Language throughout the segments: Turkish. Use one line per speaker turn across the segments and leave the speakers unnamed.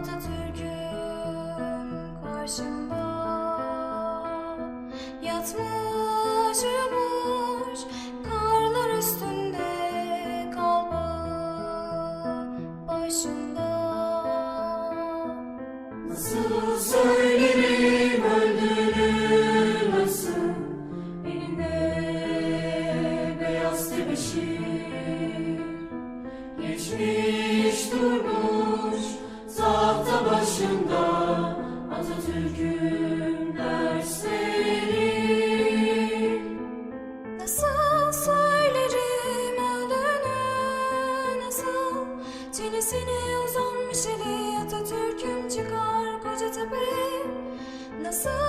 Atatürk'üm karşımda. Yatmış uyumuş karlar üstünde kalbağı başında Nasıl söylerim öldüğünü nasıl? Elinde beyaz tebeşir Geçmiş durmuş başında Atatürk'ün dersleri. Nasıl söylerim öldüğünü nasıl? Çenesine uzanmış eli Atatürk'üm çıkar koca tepe Nasıl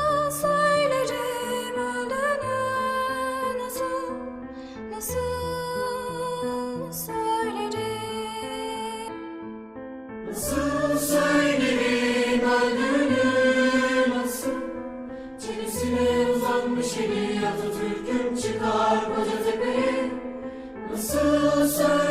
uzanmış eli Atatürk'üm çıkar koca tepe Nasıl söylerim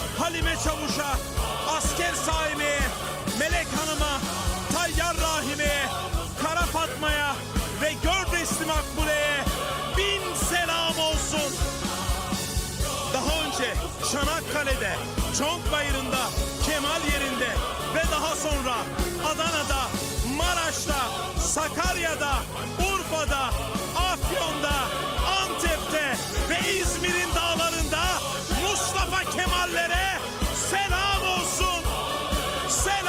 Halime Çavuş'a, Asker Saime'ye, Melek Hanım'a, Tayyar Rahime'ye, Kara Fatma'ya ve Gördesli Makbule'ye bin selam olsun. Daha önce Çanakkale'de, Çonkbayırı'nda, Kemal yerinde ve daha sonra Adana'da, Maraş'ta, Sakarya'da, Urfa'da, Afyon'da, Antep'te ve İzmir'in dağlarında Mustafa Kemal'lere say